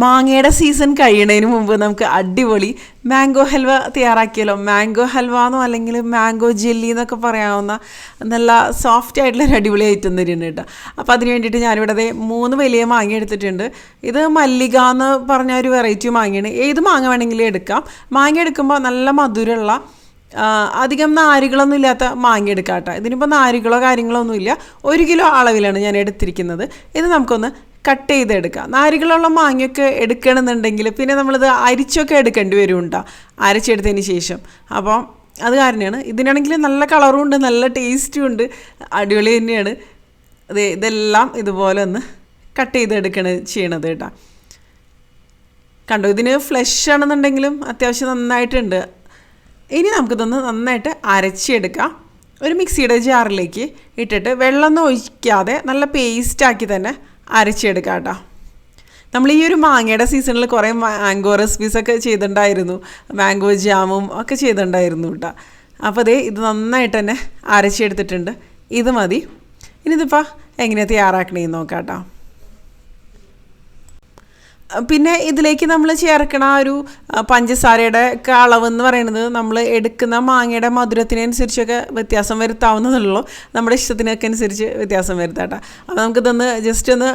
മാങ്ങയുടെ സീസൺ കഴിയണതിന് മുമ്പ് നമുക്ക് അടിപൊളി മാംഗോ ഹൽവ തയ്യാറാക്കിയല്ലോ. മാംഗോ ഹൽവ എന്നോ അല്ലെങ്കിൽ മാംഗോ ജെല്ലി എന്നൊക്കെ പറയാവുന്ന നല്ല സോഫ്റ്റ് ആയിട്ടുള്ള ഒരു അടിപൊളി ഐറ്റം തരുന്നുണ്ട് കേട്ടോ. അപ്പോൾ അതിന് വേണ്ടിയിട്ട് ഞാനിവിടെ മൂന്ന് വലിയ മാങ്ങ എടുത്തിട്ടുണ്ട്. ഇത് മല്ലിക എന്ന് പറഞ്ഞ ഒരു വെറൈറ്റി മാങ്ങയാണ്. ഏത് മാങ്ങ വേണമെങ്കിലും എടുക്കാം. മാങ്ങ എടുക്കുമ്പോൾ നല്ല മധുരമുള്ള അധികം നാരുകളൊന്നും ഇല്ലാത്ത മാങ്ങ എടുക്കാം കേട്ടോ. ഇതിനിപ്പോൾ നാരുകളോ കാര്യങ്ങളോ ഒന്നുമില്ല. ഒരു കിലോ അളവിലാണ് ഞാൻ എടുത്തിരിക്കുന്നത്. ഇത് നമുക്കൊന്ന് കട്ട് ചെയ്തെടുക്കാം നാരുകളുള്ള മാങ്ങയൊക്കെ എടുക്കണമെന്നുണ്ടെങ്കിൽ പിന്നെ നമ്മളിത് അരിച്ചൊക്കെ എടുക്കേണ്ടി വരും കേട്ടോ അരച്ചെടുത്തതിന് ശേഷം. അപ്പോൾ അത് കാരണമാണ്. ഇതിനാണെങ്കിൽ നല്ല കളറും ഉണ്ട് നല്ല ടേസ്റ്റും ഉണ്ട് അടിപൊളി തന്നെയാണ്. അത് ഇതെല്ലാം ഇതുപോലെ ഒന്ന് കട്ട് ചെയ്തെടുക്കണ ചെയ്യണത് കേട്ടോ. കണ്ടോ ഇതിന് ഫ്ലഷ് ആണെന്നുണ്ടെങ്കിലും അത്യാവശ്യം നന്നായിട്ടുണ്ട്. ഇനി നമുക്കിതൊന്ന് നന്നായിട്ട് അരച്ചെടുക്കാം. ഒരു മിക്സിയുടെ ജാറിലേക്ക് ഇട്ടിട്ട് വെള്ളമൊന്നും ഒഴിക്കാതെ നല്ല പേസ്റ്റാക്കി തന്നെ അരച്ചെടുക്കാം കേട്ടോ. നമ്മൾ ഈ ഒരു മാങ്ങയുടെ സീസണിൽ കുറേ മാംഗോ റെസിപ്പീസൊക്കെ ചെയ്തിട്ടുണ്ടായിരുന്നു. മാംഗോ ജാമും ഒക്കെ ചെയ്തിട്ടുണ്ടായിരുന്നു കേട്ടോ. അപ്പോൾ അതേ ഇത് നന്നായിട്ട് തന്നെ അരച്ചെടുത്തിട്ടുണ്ട്. ഇത് മതി. ഇനിയിതിപ്പോൾ എങ്ങനെ തയ്യാറാക്കണേന്ന് നോക്കാം കേട്ടോ. പിന്നെ ഇതിലേക്ക് നമ്മൾ ചേർക്കണ ഒരു പഞ്ചസാരയുടെ ഒക്കെ എന്ന് പറയുന്നത് നമ്മൾ എടുക്കുന്ന മാങ്ങയുടെ മധുരത്തിനനുസരിച്ചൊക്കെ വ്യത്യാസം വരുത്താവുന്നതുള്ളൂ നമ്മുടെ ഇഷ്ടത്തിനൊക്കെ അനുസരിച്ച് വ്യത്യാസം വരുത്താട്ടോ അപ്പോൾ നമുക്കിതൊന്ന് ജസ്റ്റ് ഒന്ന്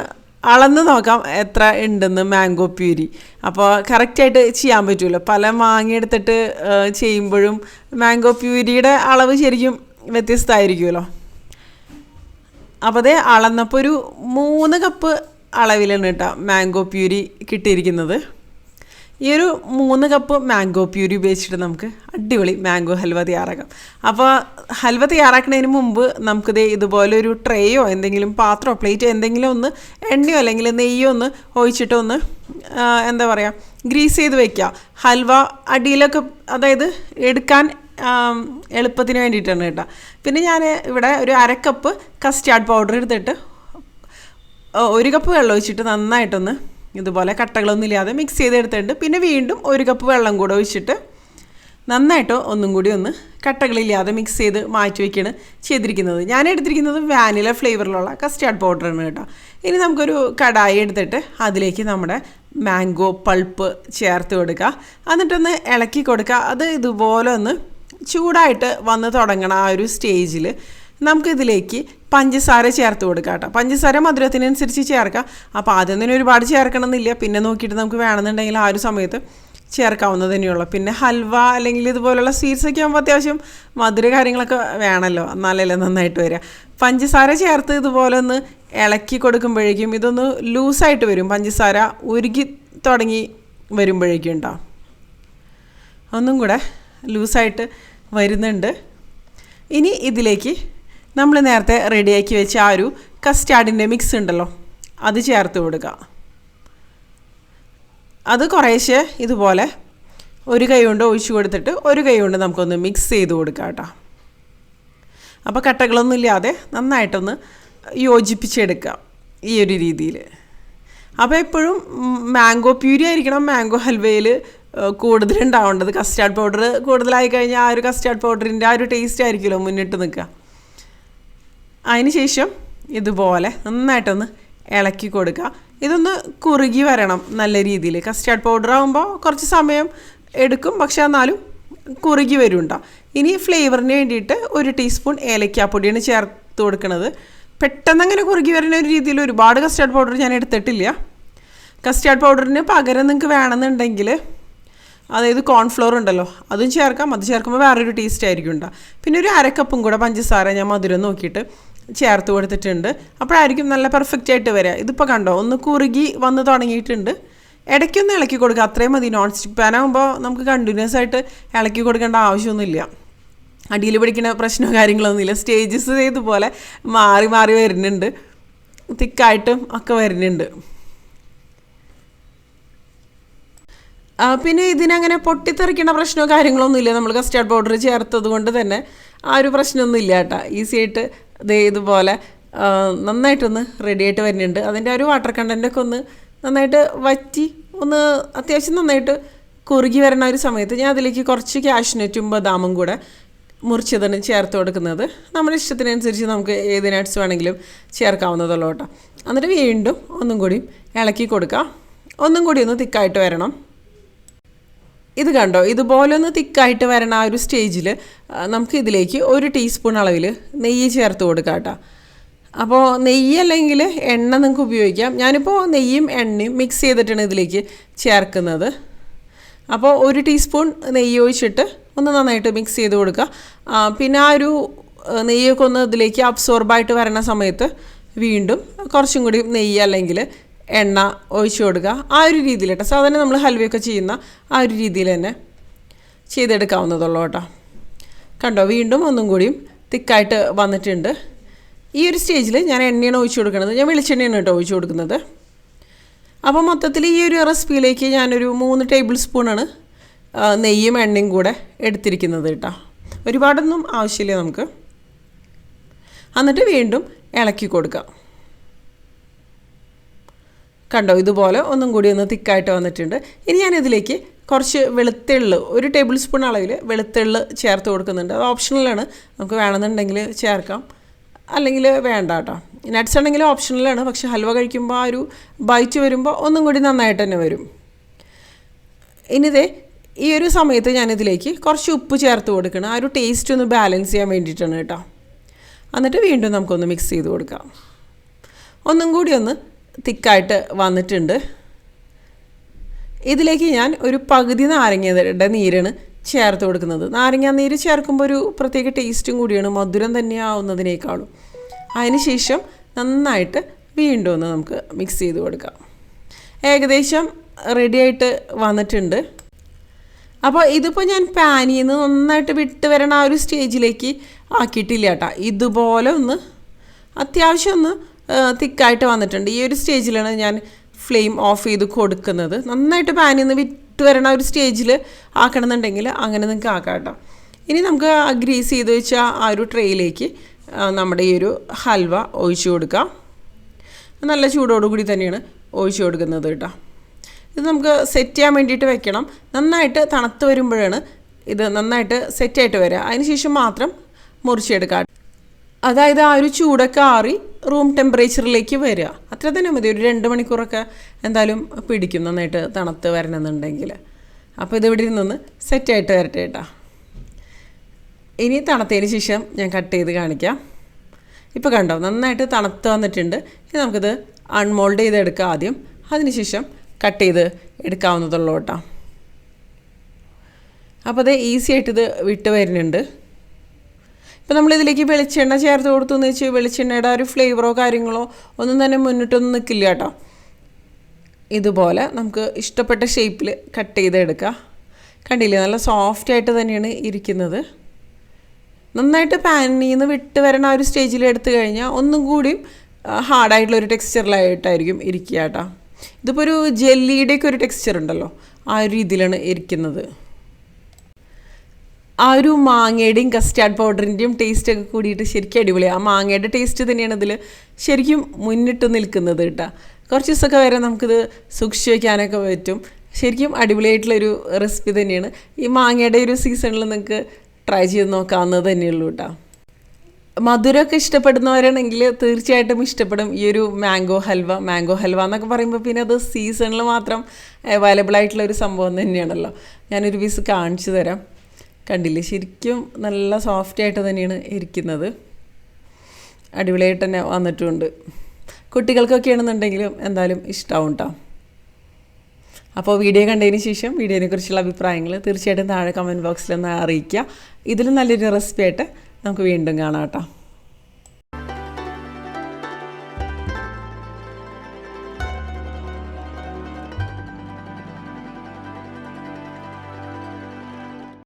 അളന്ന് നോക്കാം എത്ര ഉണ്ടെന്ന് മാംഗോ പ്യൂരി. അപ്പോൾ കറക്റ്റായിട്ട് ചെയ്യാൻ പറ്റുമല്ലോ പല മാങ്ങ എടുത്തിട്ട് ചെയ്യുമ്പോഴും മാംഗോ പ്യൂരിയുടെ അളവ് ശരിക്കും വ്യത്യസ്തമായിരിക്കുമല്ലോ. അപ്പോൾ അതേ അളന്നപ്പോൾ ഒരു മൂന്ന് കപ്പ് അളവിലാണ് കേട്ടോ മാംഗോ പ്യൂരി കിട്ടിയിരിക്കുന്നത്. ഈ ഒരു മൂന്ന് കപ്പ് മാംഗോ പ്യൂരി ഉപയോഗിച്ചിട്ട് നമുക്ക് അടിപൊളി മാംഗോ ഹൽവ തയ്യാറാക്കാം. അപ്പോൾ ഹൽവ തയ്യാറാക്കുന്നതിന് മുമ്പ് നമുക്കിത് ഇതുപോലെ ഒരു ട്രേയോ എന്തെങ്കിലും പാത്രമോ പ്ലേറ്റോ എന്തെങ്കിലും ഒന്ന് എണ്ണയോ അല്ലെങ്കിൽ നെയ്യോ ഒന്ന് ഒഴിച്ചിട്ട് ഒന്ന് എന്താ പറയുക ഗ്രീസ് ചെയ്ത് വെക്കുക. ഹൽവ അടിയിലൊക്കെ അതായത് എടുക്കാൻ എളുപ്പത്തിന് വേണ്ടിയിട്ടാണ് കേട്ടോ. പിന്നെ ഞാൻ ഇവിടെ ഒരു അരക്കപ്പ് കസ്റ്റാർഡ് പൗഡർ എടുത്തിട്ട് ഒരു കപ്പ് വെള്ളം ഒഴിച്ചിട്ട് നന്നായിട്ടൊന്ന് ഇതുപോലെ കട്ടകളൊന്നും ഇല്ലാതെ മിക്സ് ചെയ്തെടുത്തിട്ടുണ്ട്. പിന്നെ വീണ്ടും ഒരു കപ്പ് വെള്ളം കൂടെ ഒഴിച്ചിട്ട് നന്നായിട്ട് ഒന്നും കൂടി ഒന്ന് കട്ടകളില്ലാതെ മിക്സ് ചെയ്ത് മാറ്റി വയ്ക്കുകയാണ് ചെയ്തിരിക്കുന്നത്. ഞാൻ എടുത്തിരിക്കുന്നത് വാനില ഫ്ലേവറിലുള്ള കസ്റ്റാർഡ് പൗഡറാണ് കേട്ടോ. ഇനി നമുക്കൊരു കടായി എടുത്തിട്ട് അതിലേക്ക് നമ്മുടെ മാംഗോ പൾപ്പ് ചേർത്ത് കൊടുക്കുക എന്നിട്ടൊന്ന് ഇളക്കി കൊടുക്കുക അത് ഇതുപോലെ ഒന്ന് ചൂടായിട്ട് വന്ന് തുടങ്ങണം ആ ഒരു സ്റ്റേജിൽ നമുക്കിതിലേക്ക് പഞ്ചസാര ചേർത്ത് കൊടുക്കാം കേട്ടോ. പഞ്ചസാര മധുരത്തിനനുസരിച്ച് ചേർക്കാം. അപ്പോൾ ആദ്യം തന്നെ ഒരുപാട് ചേർക്കണമെന്നില്ല. പിന്നെ നോക്കിയിട്ട് നമുക്ക് വേണമെന്നുണ്ടെങ്കിൽ ആ ഒരു സമയത്ത് ചേർക്കാവുന്നത് തന്നെയുള്ളൂ. പിന്നെ ഹൽവ അല്ലെങ്കിൽ ഇതുപോലുള്ള സ്വീറ്റ്സൊക്കെ ആകുമ്പോൾ അത്യാവശ്യം മധുര കാര്യങ്ങളൊക്കെ വേണമല്ലോ. എന്നാലല്ലേ നന്നായിട്ട് വരിക. പഞ്ചസാര ചേർത്ത് ഇതുപോലെ ഒന്ന് ഇളക്കി കൊടുക്കുമ്പോഴേക്കും ഇതൊന്ന് ലൂസായിട്ട് വരും. പഞ്ചസാര ഉരുകി തുടങ്ങി വരുമ്പോഴേക്കും ഉണ്ടാവും ഒന്നും കൂടെ ലൂസായിട്ട് വരുന്നുണ്ട്. ഇനി ഇതിലേക്ക് നമ്മൾ നേരത്തെ റെഡിയാക്കി വെച്ച ആ ഒരു കസ്റ്റാർഡിന്റെ മിക്സ് ഉണ്ടല്ലോ അത് ചേർത്ത് കൊടുക്കുക അത് കുറേശ്ശെ ഇതുപോലെ ഒരു കൈ കൊണ്ട് ഒഴിച്ചു കൊടുത്തിട്ട് ഒരു കൈ കൊണ്ട് നമുക്കൊന്ന് മിക്സ് ചെയ്ത് കൊടുക്കാം കേട്ടോ. അപ്പോൾ കട്ടകളൊന്നും ഇല്ലാതെ നന്നായിട്ടൊന്ന് യോജിപ്പിച്ചെടുക്കുക ഈ ഒരു രീതിയിൽ അപ്പോൾ എപ്പോഴും മാംഗോ പ്യൂരി ആയിരിക്കണം മാംഗോ ഹൽവയിൽ കൂടുതലുണ്ടാവേണ്ടത് കസ്റ്റാർഡ് പൗഡർ കൂടുതലായി കഴിഞ്ഞാൽ ആ ഒരു കസ്റ്റാർഡ് പൗഡറിന്റെ ആ ഒരു ടേസ്റ്റ് ആയിരിക്കുമല്ലോ മുന്നിട്ട് നിൽക്കുക അതിന് ശേഷം ഇതുപോലെ നന്നായിട്ടൊന്ന് ഇളക്കി കൊടുക്കുക. ഇതൊന്ന് കുറുകി വരണം നല്ല രീതിയിൽ. കസ്റ്റാർഡ് പൗഡർ ആകുമ്പോൾ കുറച്ച് സമയം എടുക്കും പക്ഷെ എന്നാലും കുറുകി വരുണ്ടാവും ഇനി ഫ്ലേവറിന് വേണ്ടിയിട്ട് ഒരു ടീസ്പൂൺ ഏലക്കാപ്പൊടിയാണ് ചേർത്ത് കൊടുക്കുന്നത് പെട്ടെന്ന് അങ്ങനെ കുറുകി വരുന്ന ഒരു രീതിയിൽ ഒരുപാട് കസ്റ്റാർഡ് പൗഡർ ഞാൻ എടുത്തിട്ടില്ല. കസ്റ്റാർഡ് പൗഡറിന് പകരം നിങ്ങൾക്ക് വേണമെന്നുണ്ടെങ്കിൽ അതായത് കോൺഫ്ലോർ ഉണ്ടല്ലോ അതും ചേർക്കാം. അത് ചേർക്കുമ്പോൾ വേറൊരു ടേസ്റ്റ് ആയിരിക്കും ഉണ്ടാ പിന്നെ ഒരു അരക്കപ്പും കൂടെ പഞ്ചസാര ഞാൻ മധുരം നോക്കിയിട്ട് ചേർത്ത് കൊടുത്തിട്ടുണ്ട്. അപ്പോഴായിരിക്കും നല്ല പെർഫെക്റ്റ് ആയിട്ട് വരിക. ഇതിപ്പോൾ കണ്ടോ ഒന്ന് കുറുകി വന്ന് തുടങ്ങിയിട്ടുണ്ട്. ഇടയ്ക്കൊന്ന് ഇളക്കി കൊടുക്കുക. അത്രയും മതി. നോൺ സ്റ്റിക്ക് പാൻ ആകുമ്പോൾ നമുക്ക് കണ്ടിന്യൂസ് ആയിട്ട് ഇളക്കി കൊടുക്കേണ്ട ആവശ്യമൊന്നുമില്ല. അടിയിൽ പിടിക്കുന്ന പ്രശ്നമോ കാര്യങ്ങളൊന്നുമില്ല സ്റ്റേജസ് ഇതുപോലെ മാറി മാറി വരുന്നുണ്ട്. തിക്കായിട്ടും ഒക്കെ വരുന്നുണ്ട്. പിന്നെ ഇതിനങ്ങനെ പൊട്ടിത്തെറിക്കണ പ്രശ്നമോ കാര്യങ്ങളൊന്നുമില്ല. നമ്മൾ കസ്റ്റാർഡ് പൗഡർ ചേർത്തത് കൊണ്ട് തന്നെ ആ ഒരു പ്രശ്നമൊന്നും ഇല്ല കേട്ടോ. ഈസി ആയിട്ട് ദേ ഇതുപോലെ നന്നായിട്ടൊന്ന് റെഡിയായിട്ട് വരുന്നുണ്ട്. അതിന്റെ ഒരു വാട്ടർ കണ്ടന്റൊക്കെ ഒന്ന് നന്നായിട്ട് വറ്റി ഒന്ന് അത്യാവശ്യം നന്നായിട്ട് കുറുകി വരുന്ന ഒരു സമയത്ത് ഞാൻ അതിലേക്ക് കുറച്ച് കാഷ്നറ്റും ബദാമും കൂടെ മുറിച്ചതാണ് ചേർത്ത് കൊടുക്കുന്നത്. നമ്മുടെ ഇഷ്ടത്തിനനുസരിച്ച് നമുക്ക് ഏത് നട്ട്സ് വേണമെങ്കിലും ചേർക്കാവുന്നതുള്ളൂ കേട്ടോ. എന്നിട്ട് വീണ്ടും ഒന്നും കൂടി ഇളക്കി കൊടുക്കുക ഒന്നും കൂടി ഒന്ന് തിക്കായിട്ട് വരണം. ഇത് കണ്ടോ? ഇതുപോലെ ഒന്ന് തിക്കായിട്ട് വരണ ആ ഒരു സ്റ്റേജിൽ നമുക്ക് ഇതിലേക്ക് ഒരു ടീസ്പൂൺ അളവിൽ നെയ്യ് ചേർത്ത് കൊടുക്കാം കേട്ടോ. അപ്പോൾ നെയ്യ് അല്ലെങ്കിൽ എണ്ണ നിങ്ങൾക്ക് ഉപയോഗിക്കാം. ഞാനിപ്പോൾ നെയ്യും എണ്ണയും മിക്സ് ചെയ്തിട്ടാണ് ഇതിലേക്ക് ചേർക്കുന്നത്. അപ്പോൾ ഒരു ടീസ്പൂൺ നെയ്യ് ഒഴിച്ചിട്ട് ഒന്ന് നന്നായിട്ട് മിക്സ് ചെയ്ത് കൊടുക്കുക. പിന്നെ ആ ഒരു നെയ്യൊക്കെ ഒന്ന് ഇതിലേക്ക് അബ്സോർബായിട്ട് വരണ സമയത്ത് വീണ്ടും കുറച്ചും കൂടി നെയ്യ് അല്ലെങ്കിൽ എണ്ണ ഒഴിച്ചു കൊടുക്കുക. ആ ഒരു രീതിയിൽ കേട്ടോ സാധാരണ നമ്മൾ ഹൽവയൊക്കെ ചെയ്യുന്ന ആ ഒരു രീതിയിൽ തന്നെ ചെയ്തെടുക്കാവുന്നതുള്ളൂ കേട്ടോ. കണ്ടോ വീണ്ടും ഒന്നും കൂടിയും തിക്കായിട്ട് വന്നിട്ടുണ്ട്. ഈ ഒരു സ്റ്റേജിൽ ഞാൻ എണ്ണയാണ് ഒഴിച്ചു കൊടുക്കുന്നത്. ഞാൻ വെളിച്ചെണ്ണയാണ് കേട്ടോ ഒഴിച്ചു കൊടുക്കുന്നത്. അപ്പോൾ മൊത്തത്തിൽ ഈ ഒരു റെസിപ്പിയിലേക്ക് ഞാനൊരു മൂന്ന് ടേബിൾ സ്പൂണാണ് നെയ്യും എണ്ണയും കൂടെ എടുത്തിരിക്കുന്നത് കേട്ടോ. ഒരുപാടൊന്നും ആവശ്യമില്ല നമുക്ക്. എന്നിട്ട് വീണ്ടും ഇളക്കി കൊടുക്കാം. കണ്ടോ ഇതുപോലെ ഒന്നും കൂടി ഒന്ന് തിക്കായിട്ട് വന്നിട്ടുണ്ട്. ഇനി ഞാനിതിലേക്ക് കുറച്ച് വെളുത്തുള്ള് ഒരു ടേബിൾ സ്പൂൺ അളവിൽ വെളുത്തുള്ള് ചേർത്ത് കൊടുക്കുന്നുണ്ട്. അത് ഓപ്ഷണലാണ്. നമുക്ക് വേണമെന്നുണ്ടെങ്കിൽ ചേർക്കാം. അല്ലെങ്കിൽ വേണ്ട കേട്ടോ. നട്ട്സ് ആണെങ്കിൽ ഓപ്ഷണലാണ്. പക്ഷെ ഹൽവ കഴിക്കുമ്പോൾ ആ ഒരു ബൈറ്റ് വരുമ്പോൾ ഒന്നും കൂടി നന്നായിട്ട് തന്നെ വരും. ഇനിതേ ഈ ഒരു സമയത്ത് ഞാനിതിലേക്ക് കുറച്ച് ഉപ്പ് ചേർത്ത് കൊടുക്കണം. ആ ഒരു ടേസ്റ്റ് ഒന്ന് ബാലൻസ് ചെയ്യാൻ വേണ്ടിയിട്ടാണ് കേട്ടോ. എന്നിട്ട് വീണ്ടും നമുക്കൊന്ന് മിക്സ് ചെയ്ത് കൊടുക്കാം. ഒന്നും കൂടി ഒന്ന് തിക്കായിട്ട് വന്നിട്ടുണ്ട്. ഇതിലേക്ക് ഞാൻ ഒരു പകുതി നാരങ്ങയുടെ നീരാണ് ചേർത്ത് കൊടുക്കുന്നത്. നാരങ്ങ നീര് ചേർക്കുമ്പോൾ ഒരു പ്രത്യേക ടേസ്റ്റും കൂടിയാണ്. മധുരം തന്നെയാവുന്നതിനേക്കാളും അതിനുശേഷം നന്നായിട്ട് വീണ്ടും ഒന്ന് നമുക്ക് മിക്സ് ചെയ്ത് കൊടുക്കാം. ഏകദേശം റെഡിയായിട്ട് വന്നിട്ടുണ്ട്. അപ്പോൾ ഇതിപ്പോൾ ഞാൻ പാനിൽ നിന്ന് നന്നായിട്ട് വിട്ട് വരണ ആ ഒരു സ്റ്റേജിലേക്ക് ആക്കിയിട്ടില്ല കേട്ടോ ഇതുപോലെ ഒന്ന് അത്യാവശ്യം ഒന്ന് തിക്കായിട്ട് വന്നിട്ടുണ്ട്. ഈ ഒരു സ്റ്റേജിലാണ് ഞാൻ ഫ്ലെയിം ഓഫ് ചെയ്ത് കൊടുക്കുന്നത്. നന്നായിട്ട് പാനിൽ നിന്ന് വിട്ട് വരണ ഒരു സ്റ്റേജിൽ ആക്കണമെന്നുണ്ടെങ്കിൽ അങ്ങനെ നിങ്ങൾക്ക് ആക്കാം കേട്ടോ. ഇനി നമുക്ക് ഗ്രീസ് ചെയ്ത് വെച്ച ആ ഒരു ട്രേയിലേക്ക് നമ്മുടെ ഈ ഒരു ഹൽവ ഒഴിച്ചു കൊടുക്കാം. നല്ല ചൂടോടുകൂടി തന്നെയാണ് ഒഴിച്ചു കൊടുക്കുന്നത് കേട്ടോ. ഇത് നമുക്ക് സെറ്റ് ചെയ്യാൻ വേണ്ടിയിട്ട് വെക്കണം. നന്നായിട്ട് തണുത്ത് വരുമ്പോഴാണ് ഇത് നന്നായിട്ട് സെറ്റായിട്ട് വരിക അതിന് ശേഷം മാത്രം മുറിച്ചെടുക്കാം അതായത് ആ ഒരു ചൂടൊക്കെ ആറി റൂം ടെമ്പറേച്ചറിലേക്ക് വരിക. അത്ര തന്നെ മതി. ഒരു രണ്ട് മണിക്കൂറൊക്കെ എന്തായാലും പിടിക്കും നന്നായിട്ട് തണുത്ത് വരണമെന്നുണ്ടെങ്കിൽ. അപ്പോൾ ഇത് ഇവിടെ ഇരുന്നൊന്ന് സെറ്റായിട്ട് വരട്ടെ കേട്ടോ ഇനി തണുത്തതിന് ശേഷം ഞാൻ കട്ട് ചെയ്ത് കാണിക്കാം. ഇപ്പോൾ കണ്ടോ നന്നായിട്ട് തണുത്ത് വന്നിട്ടുണ്ട്. ഇനി നമുക്കിത് അൺമോൾഡ് ചെയ്തെടുക്കാം ആദ്യം. അതിനുശേഷം കട്ട് ചെയ്ത് എടുക്കാവുന്നതുള്ളൂ കേട്ടോ അപ്പോൾ അത് ഈസി ആയിട്ട് ഇത് വിട്ട് വരുന്നുണ്ട്. ഇപ്പോൾ നമ്മളിതിലേക്ക് വെളിച്ചെണ്ണ ചേർത്ത് കൊടുത്തു എന്ന് വെച്ചാൽ വെളിച്ചെണ്ണയുടെ ഒരു ഫ്ലേവറോ കാര്യങ്ങളോ ഒന്നും തന്നെ മുന്നിട്ടൊന്നും നിൽക്കില്ല കേട്ടോ. ഇതുപോലെ നമുക്ക് ഇഷ്ടപ്പെട്ട ഷേപ്പിൽ കട്ട് ചെയ്തെടുക്കുക കണ്ടില്ലേ? നല്ല സോഫ്റ്റ് ആയിട്ട് തന്നെയാണ് ഇരിക്കുന്നത്. നന്നായിട്ട് പാനിൽ നിന്ന് വിട്ട് വരണ ആ ഒരു സ്റ്റേജിൽ എടുത്തു കഴിഞ്ഞാൽ ഒന്നും കൂടിയും ഹാർഡായിട്ടുള്ള ഒരു ടെക്സ്ചറിലായിട്ടായിരിക്കും ഇരിക്കുക കേട്ടോ. ഇതിപ്പോൾ ഒരു ജെല്ലിയുടെയൊക്കെ ഒരു ടെക്സ്ചർ ഉണ്ടല്ലോ. ആ ഒരു രീതിയിലാണ് ഇരിക്കുന്നത്. ആ ഒരു മാങ്ങയുടെയും കസ്റ്റാർഡ് പൗഡറിന്റെയും ടേസ്റ്റ് ഒക്കെ കൂടിയിട്ട് ശരിക്കും അടിപൊളി. ആ മാങ്ങയുടെ ടേസ്റ്റ് തന്നെയാണ് ഇതിൽ ശരിക്കും മുന്നിട്ട് നിൽക്കുന്നത് കേട്ടോ. കുറച്ച് ദിവസമൊക്കെ വരെ നമുക്കിത് സൂക്ഷിച്ച് വയ്ക്കാനൊക്കെ പറ്റും. ശരിക്കും അടിപൊളിയായിട്ടുള്ളൊരു റെസിപ്പി തന്നെയാണ്. ഈ മാങ്ങയുടെ ഒരു സീസണിൽ നിങ്ങൾക്ക് ട്രൈ ചെയ്ത് നോക്കാവുന്നത് തന്നെയുള്ളൂ കേട്ടോ. മധുരമൊക്കെ ഇഷ്ടപ്പെടുന്നവരാണെങ്കിൽ തീർച്ചയായിട്ടും ഇഷ്ടപ്പെടും ഈ ഒരു മാംഗോ ഹൽവ. മാംഗോ ഹൽവ എന്നൊക്കെ പറയുമ്പോൾ പിന്നെ അത് സീസണിൽ മാത്രം അവൈലബിൾ ആയിട്ടുള്ള ഒരു സംഭവം തന്നെയാണല്ലോ. ഞാനൊരു പീസ് കാണിച്ചു തരാം. കണ്ടില്ലേ? ശരിക്കും നല്ല സോഫ്റ്റ് ആയിട്ട് തന്നെയാണ് ഇരിക്കുന്നത്. അടിപൊളിയായിട്ട് തന്നെ വന്നിട്ടുണ്ട്. കുട്ടികൾക്കൊക്കെ ആണെന്നുണ്ടെങ്കിലും എന്തായാലും ഇഷ്ടമാവും കേട്ടോ അപ്പോൾ വീഡിയോ കണ്ടതിന് ശേഷം വീഡിയോനെ കുറിച്ചുള്ള അഭിപ്രായങ്ങൾ തീർച്ചയായിട്ടും താഴെ കമന്റ് ബോക്സിൽ ഒന്ന് അറിയിക്കുക. ഇതിലും നല്ലൊരു റെസിപ്പി ആയിട്ട് നമുക്ക് വീണ്ടും കാണാം കേട്ടോ